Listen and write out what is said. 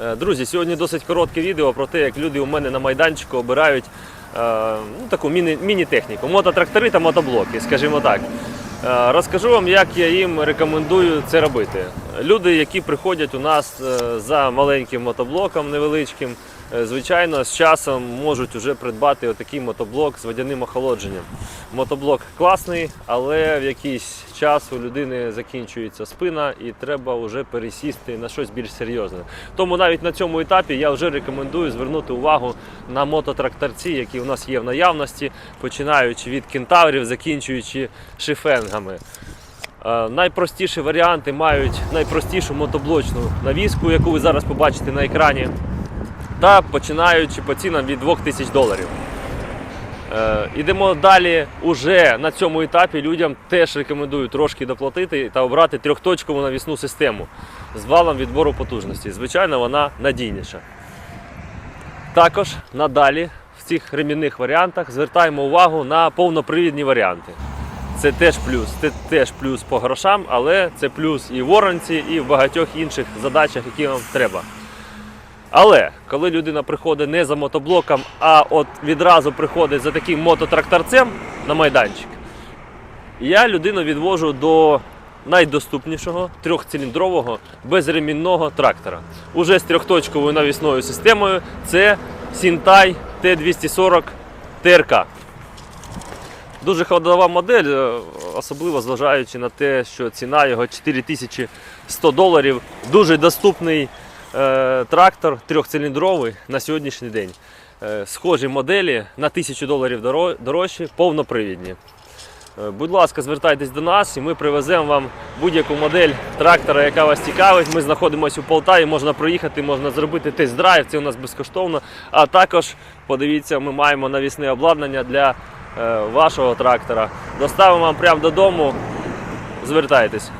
Е, Друзі, сьогодні досить коротке відео про те, як люди у мене на майданчику обирають е, ну, таку міні- міні-техніку, мототрактори та мотоблоки, скажімо так. Е, Розкажу вам, як я їм рекомендую це робити. Люди, які приходять у нас за маленьким мотоблоком невеличким, звичайно, з часом можуть вже придбати отакий мотоблок з водяним охолодженням. Мотоблок класний, але в якийсь час у людини закінчується спина і треба вже пересісти на щось більш серйозне. Тому навіть на цьому етапі я вже рекомендую звернути увагу на мототракторці, які у нас є в наявності, починаючи від кентаврів, закінчуючи шифенгами. Е, Найпростіші варіанти мають найпростішу мотоблочну навіску, яку ви зараз побачите на екрані, та починаючи по цінам від 2000 доларів. Е, Ідемо далі. Уже на цьому етапі людям теж рекомендую трошки доплатити та обрати трьохточкову навісну систему з валом відбору потужності. Звичайно, вона надійніша. Також надалі в цих ремінних варіантах звертаємо увагу на повнопривідні варіанти. Це теж плюс. Це теж плюс по грошам, але це плюс і в воронці, і в багатьох інших задачах, які вам треба. Але коли людина приходить не за мотоблоком, а от відразу приходить за таким мототракторцем на майданчик, я людину відвожу до найдоступнішого трьохциліндрового безремінного трактора. Уже з трьохточковою навісною системою це Сінтай Т240 ТРК. Дуже ходова модель, особливо зважаючи на те, що ціна його 4100 доларів. Дуже доступний трактор трьохциліндровий на сьогоднішній день. Е, схожі моделі на 1000 доларів доро- дорожчі, повнопривідні. Е, Будь ласка, звертайтесь до нас і ми привеземо вам будь-яку модель трактора, яка вас цікавить. Ми знаходимося у Полтаві, можна проїхати, можна зробити тест-драйв, це у нас безкоштовно. А також подивіться, ми маємо навісне обладнання для е, вашого трактора. Доставимо вам прямо додому. Звертайтесь.